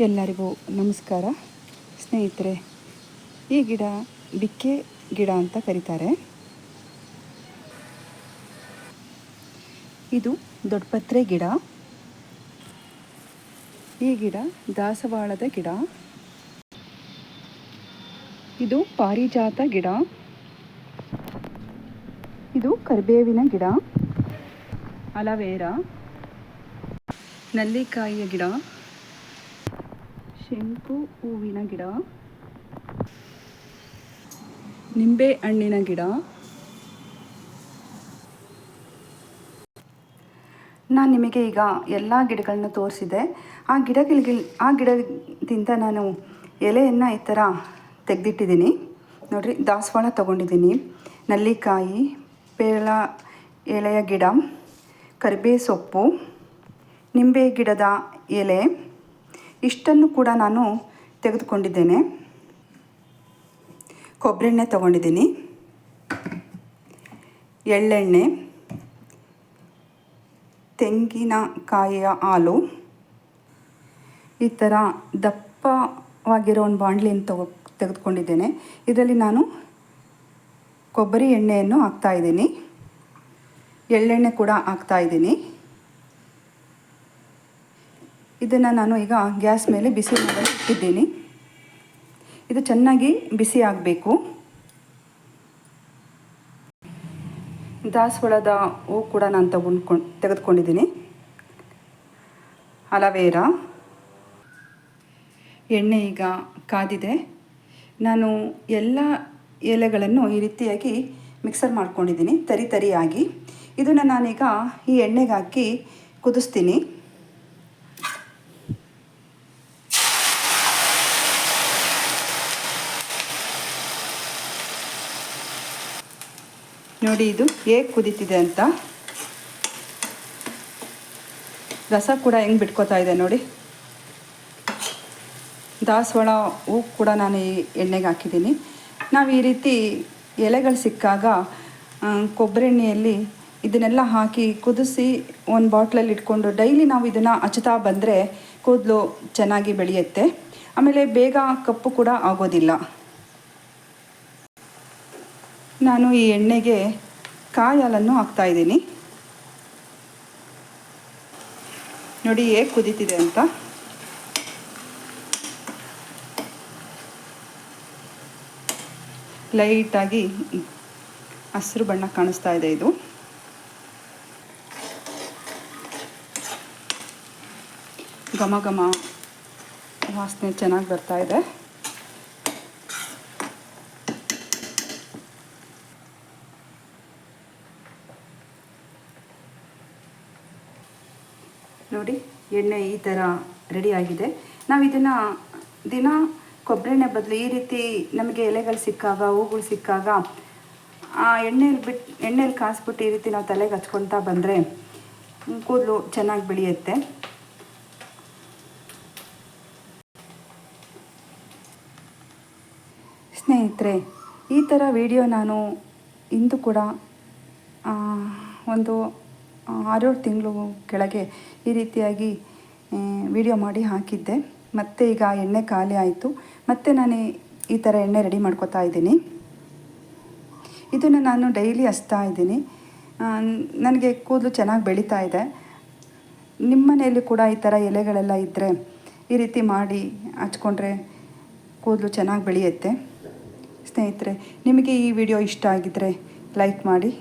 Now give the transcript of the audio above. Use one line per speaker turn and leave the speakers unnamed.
ಎಲ್ಲರಿಗೂ ನಮಸ್ಕಾರ. ಸ್ನೇಹಿತರೆ, ಈ ಗಿಡ ಬಿಕ್ಕೆ ಗಿಡ ಅಂತ ಕರೀತಾರೆ. ಇದು ದೊಡ್ಡಪತ್ರೆ ಗಿಡ. ಈ ಗಿಡ ದಾಸವಾಳದ ಗಿಡ. ಇದು ಪಾರಿಜಾತ ಗಿಡ. ಇದು ಕರಿಬೇವಿನ ಗಿಡ. ಅಲವೇರ. ನಲ್ಲಿಕಾಯಿಯ ಗಿಡ. ಶಂಕು ಹೂವಿನ ಗಿಡ, ನಿಂಬೆ ಹಣ್ಣಿನ ಗಿಡ, ನಾನು ನಿಮಗೆ ಈಗ ಎಲ್ಲ ಗಿಡಗಳನ್ನ ತೋರಿಸಿದೆ ಆ ಗಿಡಗಳಿಗೆ, ಆ ಗಿಡದಿಂದ ನಾನು ಎಲೆಯನ್ನು ಈ ಥರ ತೆಗೆದಿಟ್ಟಿದ್ದೀನಿ. ನೋಡಿರಿ, ದಾಸವಾಳ ತೊಗೊಂಡಿದ್ದೀನಿ. ನಲ್ಲಿಕಾಯಿ ಪೇರಳ ಎಲೆಯ ಗಿಡ ಕರಿಬೇ ಸೊಪ್ಪು ನಿಂಬೆ ಗಿಡದ ಎಲೆ ಇಷ್ಟನ್ನು ಕೂಡ ನಾನು ತೆಗೆದುಕೊಂಡಿದ್ದೇನೆ. ಕೊಬ್ಬರೆಣ್ಣೆ ತಗೊಂಡಿದ್ದೀನಿ. ಎಳ್ಳೆಣ್ಣೆ. ತೆಂಗಿನಕಾಯಿಯ ಹಾಲು. ಈ ಥರ ದಪ್ಪವಾಗಿರೋ ಒಂದು ಬಾಣಲಿಯನ್ನು ತಗೋ, ತೆಗೆದುಕೊಂಡಿದ್ದೇನೆ. ಇದರಲ್ಲಿ ನಾನು ಕೊಬ್ಬರಿ ಎಣ್ಣೆಯನ್ನು ಹಾಕ್ತಾಯಿದ್ದೀನಿ ಎಳ್ಳೆಣ್ಣೆ ಕೂಡ ಹಾಕ್ತಾಯಿದ್ದೀನಿ ಇದನ್ನು ನಾನು ಈಗ ಗ್ಯಾಸ್ ಮೇಲೆ ಬಿಸಿ ಮಾಡಲು ಇಟ್ಟಿದ್ದೀನಿ. ಇದು ಚೆನ್ನಾಗಿ ಬಿಸಿ ಆಗಬೇಕು. ದಾಸವಾಳದ ಹೂ ಕೂಡ ನಾನು ತಗೊಂಡ್ಕೊಂಡು ತೆಗೆದುಕೊಂಡಿದ್ದೀನಿ. ಅಲವೇರಾ. ಎಣ್ಣೆ ಈಗ ಕಾದಿದೆ. ನಾನು ಎಲ್ಲ ಎಲೆಗಳನ್ನು ಈ ರೀತಿಯಾಗಿ ಮಿಕ್ಸರ್ ಮಾಡ್ಕೊಂಡಿದ್ದೀನಿ, ತರಿ ತರಿಯಾಗಿ. ಇದನ್ನು ನಾನೀಗ ಈ ಎಣ್ಣೆಗೆ ಹಾಕಿ ಕುದಿಸ್ತೀನಿ. ನೋಡಿ ಇದು ಹೇಗೆ ಕುದೀತಿದೆ ಅಂತ. ರಸ ಕೂಡ ಹೆಂಗೆ ಬಿಟ್ಕೋತಾ ಇದೆ ನೋಡಿ. ದಾಸವಾಳ ಹೂ ಕೂಡ ನಾನು ಈ ಎಣ್ಣೆಗೆ ಹಾಕಿದ್ದೀನಿ. ನಾವು ಈ ರೀತಿ ಎಲೆಗಳು ಸಿಕ್ಕಾಗ ಕೊಬ್ಬರಿ ಎಣ್ಣೆಯಲ್ಲಿ ಇದನ್ನೆಲ್ಲ ಹಾಕಿ ಕುದಿಸಿ ಒಂದು ಬಾಟ್ಲಲ್ಲಿ ಇಟ್ಕೊಂಡು ಡೈಲಿ ನಾವು ಇದನ್ನು ಹಚ್ತಾ ಬಂದರೆ ಕೂದಲು ಚೆನ್ನಾಗಿ ಬೆಳೆಯುತ್ತೆ. ಆಮೇಲೆ ಬೇಗ ಕಪ್ಪು ಕೂಡ ಆಗೋದಿಲ್ಲ. ನಾನು ಈ ಎಣ್ಣೆಗೆ ಕಾಯಿ ಹಾಲನ್ನು ಹಾಕ್ತಾ ಇದ್ದೀನಿ. ನೋಡಿ ಹೇಗೆ ಕುದೀತಿದೆ ಅಂತ. ಲೈಟಾಗಿ ಹಸಿರು ಬಣ್ಣ ಕಾಣಿಸ್ತಾ ಇದೆ ಇದು. ಘಮ ಘಮ ವಾಸನೆ ಚೆನ್ನಾಗಿ ಬರ್ತಾ ಇದೆ. ನೋಡಿ, ಎಣ್ಣೆ ಈ ಥರ ರೆಡಿಯಾಗಿದೆ ನಾವು ಇದನ್ನು ದಿನ ಕೊಬ್ಬರೆಣ್ಣೆ ಬದಲು ಈ ರೀತಿ ನಮಗೆ ಎಲೆಗಳು ಸಿಕ್ಕಾಗ, ಹೂಗಳು ಸಿಕ್ಕಾಗ, ಆ ಎಣ್ಣೆಯಲ್ಲಿ ಬಿಟ್ಟು ಎಣ್ಣೆಯಲ್ಲಿ ಕಾಸ್ಬಿಟ್ಟು ಈ ರೀತಿ ನಾವು ತಲೆಗೆ ಹಚ್ಕೊತಾ ಬಂದರೆ ಕೂದಲು ಚೆನ್ನಾಗಿ ಬೆಳೆಯುತ್ತೆ. ಸ್ನೇಹಿತರೆ, ಈ ಥರ ವಿಡಿಯೋ ನಾನು ಇಂದು ಕೂಡ ಒಂದು ಆರೇಳು ತಿಂಗಳು ಕೆಳಗೆ ಈ ರೀತಿಯಾಗಿ ವಿಡಿಯೋ ಮಾಡಿ ಹಾಕಿದ್ದೆ. ಮತ್ತೆ ಈಗ ಎಣ್ಣೆ ಖಾಲಿ ಆಯಿತು. ಮತ್ತೆ ನಾನು ಈ- ಥರ ಎಣ್ಣೆ ರೆಡಿ ಮಾಡ್ಕೋತಾ ಇದ್ದೀನಿ. ಇದನ್ನು ನಾನು ಡೈಲಿ ಹಚ್ತಾ ಇದ್ದೀನಿ. ನನಗೆ ಕೂದಲು ಚೆನ್ನಾಗಿ ಬೆಳೀತಾ ಇದೆ. ನಿಮ್ಮ ಮನೆಯಲ್ಲಿ ಕೂಡ ಈ ಥರ ಎಲೆಗಳೆಲ್ಲ ಇದ್ದರೆ ಈ ರೀತಿ ಮಾಡಿ ಹಚ್ಕೊಂಡ್ರೆ ಕೂದಲು ಚೆನ್ನಾಗಿ ಬೆಳೆಯುತ್ತೆ. ಸ್ನೇಹಿತರೆ, ನಿಮಗೆ ಈ ವಿಡಿಯೋ ಇಷ್ಟ ಆಗಿದ್ದರೆ ಲೈಕ್ ಮಾಡಿ.